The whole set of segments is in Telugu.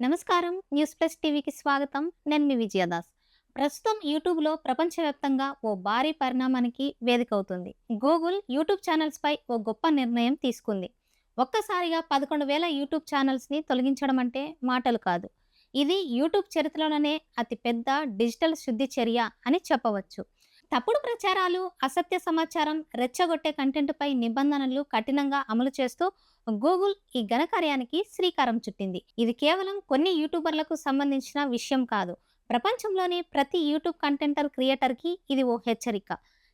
నమస్కారం. న్యూస్ ప్లస్ టీవీకి స్వాగతం. నేను మీ విజయదాస్. ప్రస్తుతం యూట్యూబ్లో ప్రపంచవ్యాప్తంగా ఓ భారీ పరిణామానికి వేదిక అవుతుంది గూగుల్ యూట్యూబ్ ఛానల్స్పై ఓ గొప్ప నిర్ణయం తీసుకుంది. ఒక్కసారిగా పదకొండు వేల యూట్యూబ్ ఛానల్స్ని తొలగించడం అంటే మాటలు కాదు. ఇది యూట్యూబ్ చరిత్రలోనే అతిపెద్ద డిజిటల్ శుద్ధి చర్య అని చెప్పవచ్చు. తప్పుడు ప్రచారాలు అసత్య సమాచారం రెచ్చగొట్టే కంటెంట్పై నిబంధనలు కఠినంగా అమలు చేస్తూ గూగుల్ ఈ ఘనకార్యానికి శ్రీకారం చుట్టింది. ఇది కేవలం కొన్ని యూట్యూబర్లకు సంబంధించిన విషయం కాదు. ప్రపంచంలోని ప్రతి యూట్యూబ్ కంటెంటర్ క్రియేటర్కి ఇది ఓ హెచ్చరిక.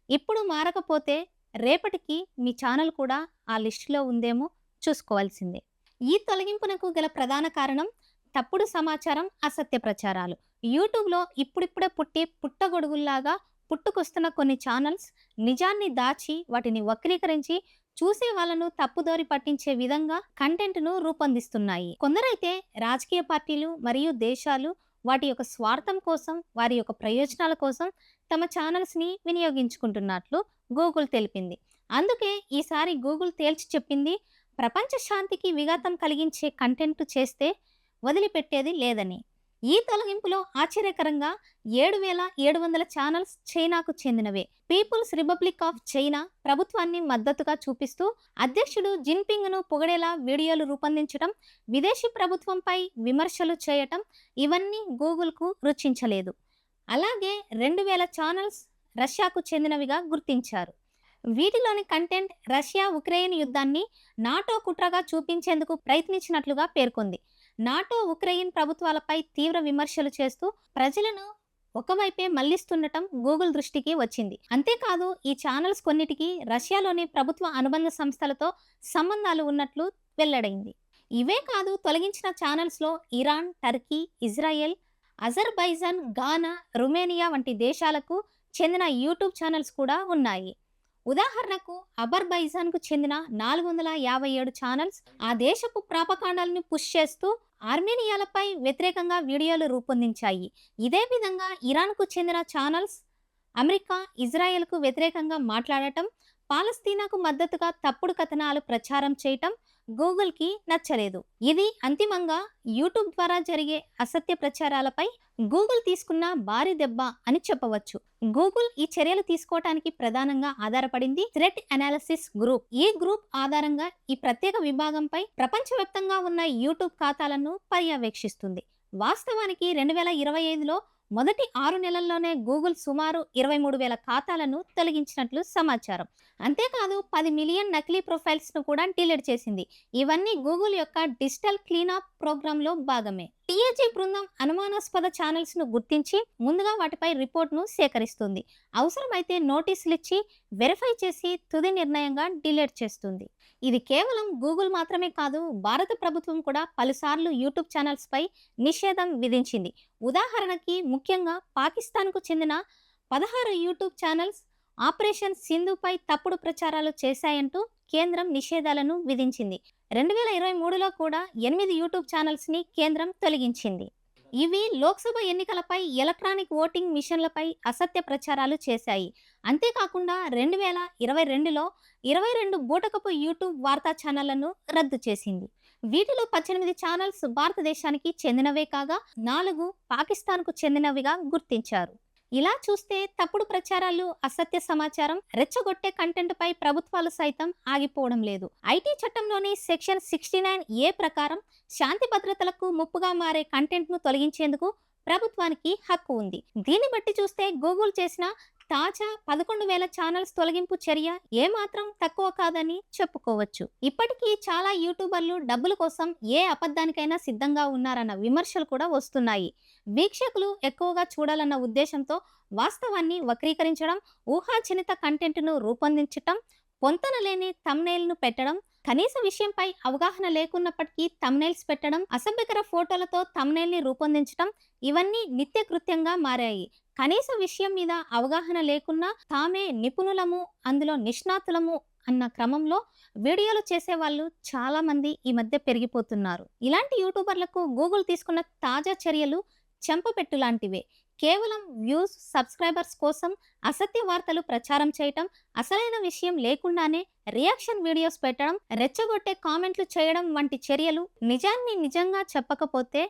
ఇప్పుడు మారకపోతే రేపటికి మీ ఛానల్ కూడా ఆ లిస్టులో ఉందేమో చూసుకోవాల్సిందే. ఈ తొలగింపునకు గల ప్రధాన కారణం తప్పుడు సమాచారం అసత్య ప్రచారాలు. యూట్యూబ్లో ఇప్పుడిప్పుడే పుట్టి పుట్టగొడుగుల్లాగా పుట్టుకొస్తున్న కొన్ని ఛానల్స్ నిజాన్ని దాచి వాటిని వక్రీకరించి చూసే వాళ్ళను తప్పుదోరి పట్టించే విధంగా కంటెంట్ను రూపొందిస్తున్నాయి. కొందరైతే రాజకీయ పార్టీలు మరియు దేశాలు వాటి యొక్క స్వార్థం కోసం వారి యొక్క ప్రయోజనాల కోసం తమ ఛానల్స్ని వినియోగించుకుంటున్నట్లు గూగుల్ తెలిపింది. అందుకే ఈసారి గూగుల్ తేల్చి చెప్పింది ప్రపంచ శాంతికి విఘాతం కలిగించే కంటెంట్ చేస్తే వదిలిపెట్టేది లేదని. ఈ తొలగింపులో ఆశ్చర్యకరంగా ఏడు వేల ఏడు వందల ఛానల్స్ చైనాకు చెందినవే. పీపుల్స్ రిపబ్లిక్ ఆఫ్ చైనా ప్రభుత్వాన్ని మద్దతుగా చూపిస్తూ అధ్యక్షుడు జిన్పింగ్ను పొగడేలా వీడియోలు రూపొందించడం విదేశీ ప్రభుత్వంపై విమర్శలు చేయటం ఇవన్నీ గూగుల్కు రుచించలేదు. అలాగే రెండు వేల ఛానల్స్ రష్యాకు చెందినవిగా గుర్తించారు. వీటిలోని కంటెంట్ రష్యా ఉక్రెయిన్ యుద్ధాన్ని నాటో కుట్రగా చూపించేందుకు ప్రయత్నించినట్లుగా పేర్కొంది. నాటో ఉక్రెయిన్ ప్రభుత్వాలపై తీవ్ర విమర్శలు చేస్తూ ప్రజలను ఒకవైపే మళ్ళిస్తుండటం గూగుల్ దృష్టికి వచ్చింది. అంతేకాదు ఈ ఛానల్స్ కొన్నిటికి రష్యాలోని ప్రభుత్వ అనుబంధ సంస్థలతో సంబంధాలు ఉన్నట్లు వెల్లడైంది. ఇవే కాదు తొలగించిన ఛానల్స్లో Iran Turkey Israel Azerbaijan Ghana Romania వంటి దేశాలకు చెందిన యూట్యూబ్ ఛానల్స్ కూడా ఉన్నాయి. ఉదాహరణకు అబర్బైజాన్కు చెందిన నాలుగు వందల యాభై ఏడు ఛానల్స్ ఆ దేశపు ప్రాపకాండాలను పుష్ చేస్తూ ఆర్మేనియాలపై వ్యతిరేకంగా వీడియోలు రూపొందించాయి. ఇదే విధంగా ఇరాన్కు చెందిన ఛానల్స్ అమెరికా ఇజ్రాయెల్కు వ్యతిరేకంగా మాట్లాడటం పాలస్తీనాకు మద్దతుగా తప్పుడు కథనాలు ప్రచారం చేయటం గూగుల్కి నచ్చలేదు. ఇది అంతిమంగా యూట్యూబ్ ద్వారా జరిగే అసత్య ప్రచారాలపై గూగుల్ తీసుకున్న భారీ దెబ్బ అని చెప్పవచ్చు. గూగుల్ ఈ చర్యలు తీసుకోవటానికి ప్రధానంగా ఆధారపడింది థ్రెట్ అనాలిసిస్ గ్రూప్. ఈ గ్రూప్ ఆధారంగా ఈ ప్రత్యేక విభాగంపై ప్రపంచవ్యాప్తంగా ఉన్న యూట్యూబ్ ఖాతాలను పర్యవేక్షిస్తుంది. వాస్తవానికి రెండు వేల ఇరవై ఐదులో మొదటి ఆరు నెలల్లోనే గూగుల్ సుమారు ఇరవై మూడు వేల ఖాతాలను తొలగించినట్లు సమాచారం. అంతేకాదు పది మిలియన్ నకిలీ ప్రొఫైల్స్ను కూడా డిలీట్ చేసింది. ఇవన్నీ గూగుల్ యొక్క డిజిటల్ క్లీనప్ ప్రోగ్రాంలో భాగమే. టీఏజీ బృందం అనుమానాస్పద ఛానల్స్ను గుర్తించి ముందుగా వాటిపై రిపోర్ట్ను సేకరిస్తుంది. అవసరమైతే నోటీసులు ఇచ్చి వెరిఫై చేసి తుది నిర్ణయంగా డిలీట్ చేస్తుంది. ఇది కేవలం గూగుల్ మాత్రమే కాదు భారత ప్రభుత్వం కూడా పలుసార్లు యూట్యూబ్ ఛానల్స్పై నిషేధం విధించింది. ఉదాహరణకి ముఖ్యంగా పాకిస్తాన్కు చెందిన పదహారు యూట్యూబ్ ఛానల్స్ ఆపరేషన్ సింధుపై తప్పుడు ప్రచారాలు చేశాయంటూ కేంద్రం నిషేధాలను విధించింది. రెండు వేల ఇరవై మూడులో కూడా ఎనిమిది యూట్యూబ్ ఛానల్స్ని కేంద్రం తొలగించింది. ఇవి లోక్సభ ఎన్నికలపై ఎలక్ట్రానిక్ ఓటింగ్ మిషన్లపై అసత్య ప్రచారాలు చేశాయి. అంతేకాకుండా రెండు వేల ఇరవై రెండులో ఇరవై రెండు బూటకపు యూట్యూబ్ వార్తా ఛానళ్ళను రద్దు చేసింది. వీటిలో పద్దెనిమిది ఛానల్స్ భారతదేశానికి చెందినవే కాగా నాలుగు పాకిస్తాన్కు చెందినవిగా గుర్తించారు. ఇలా చూస్తే తప్పుడు ప్రచారాలు అసత్య సమాచారం రెచ్చగొట్టే కంటెంట్ పై ప్రభుత్వాలు సైతం ఆగిపోవడం లేదు. ఐటీ చట్టంలోని సెక్షన్ సిక్స్టీ నైన్ ఏ ప్రకారం శాంతి భద్రతలకు ముప్పుగా మారే కంటెంట్ను తొలగించేందుకు ప్రభుత్వానికి హక్కు ఉంది. దీన్ని బట్టి చూస్తే గూగుల్ చేసిన తాజా పదకొండు వేల ఛానల్స్ తొలగింపు చర్య ఏమాత్రం తక్కువ కాదని చెప్పుకోవచ్చు. ఇప్పటికీ చాలా యూట్యూబర్లు డబ్బుల కోసం ఏ అబద్ధానికైనా సిద్ధంగా ఉన్నారన్న విమర్శలు కూడా వస్తున్నాయి. వీక్షకులు ఎక్కువగా చూడాలన్న ఉద్దేశంతో వాస్తవాన్ని వక్రీకరించడం ఊహాజనిత కంటెంట్ను రూపొందించటం పొంతన లేని తమ్నైల్ను పెట్టడం కనీస విషయంపై అవగాహన లేకున్నప్పటికీ తమ్నైల్స్ పెట్టడం అసభ్యకర ఫోటోలతో తమ్నైల్ని రూపొందించడం ఇవన్నీ నిత్యకృత్యంగా మారాయి. కనీస విషయం మీద అవగాహన లేకున్నా తామే నిపుణులము అందులో నిష్ణాతులము అన్న క్రమంలో వీడియోలు చేసే వాళ్ళు చాలామంది ఈ మధ్య పెరిగిపోతున్నారు. ఇలాంటి యూట్యూబర్లకు గూగుల్ తీసుకున్న తాజా చర్యలు చెంపపెట్టు లాంటివే. కేవలం వ్యూస్ సబ్స్క్రైబర్స్ కోసం అసత్య వార్తలు ప్రచారం చేయటం అసలైన విషయం లేకుండానే రియాక్షన్ వీడియోస్ పెట్టడం రెచ్చగొట్టే కామెంట్లు చేయడం వంటి చర్యలు నిజాన్ని నిజంగా చెప్పకపోతే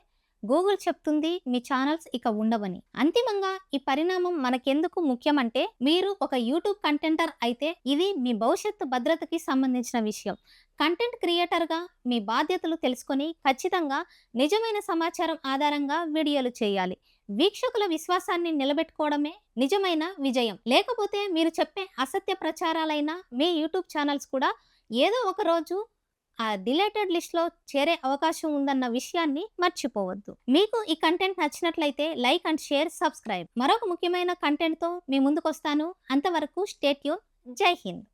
గూగుల్ చెప్తుంది మీ ఛానల్స్ ఇక ఉండవని. అంతిమంగా ఈ పరిణామం మనకెందుకు ముఖ్యమంటే మీరు ఒక యూట్యూబ్ కంటెంటర్ అయితే ఇది మీ భవిష్యత్తు భద్రతకి సంబంధించిన విషయం. కంటెంట్ క్రియేటర్గా మీ బాధ్యతలు తెలుసుకొని ఖచ్చితంగా నిజమైన సమాచారం ఆధారంగా వీడియోలు చేయాలి. వీక్షకుల విశ్వాసాన్ని నిలబెట్టుకోవడమే నిజమైన విజయం. లేకపోతే మీరు చెప్పే అసత్య ప్రచారాలైన మీ యూట్యూబ్ ఛానల్స్ కూడా ఏదో ఒక రోజు ఆ డిలేటెడ్ లిస్ట్లో చేరే అవకాశం ఉందన్న విషయాన్ని మర్చిపోవద్దు. మీకు ఈ కంటెంట్ నచ్చినట్లయితే లైక్ అండ్ షేర్ సబ్స్క్రైబ్. మరొక ముఖ్యమైన కంటెంట్తో మీ ముందుకు వస్తాను అంతవరకు స్టేట్యూన్ జై హింద్.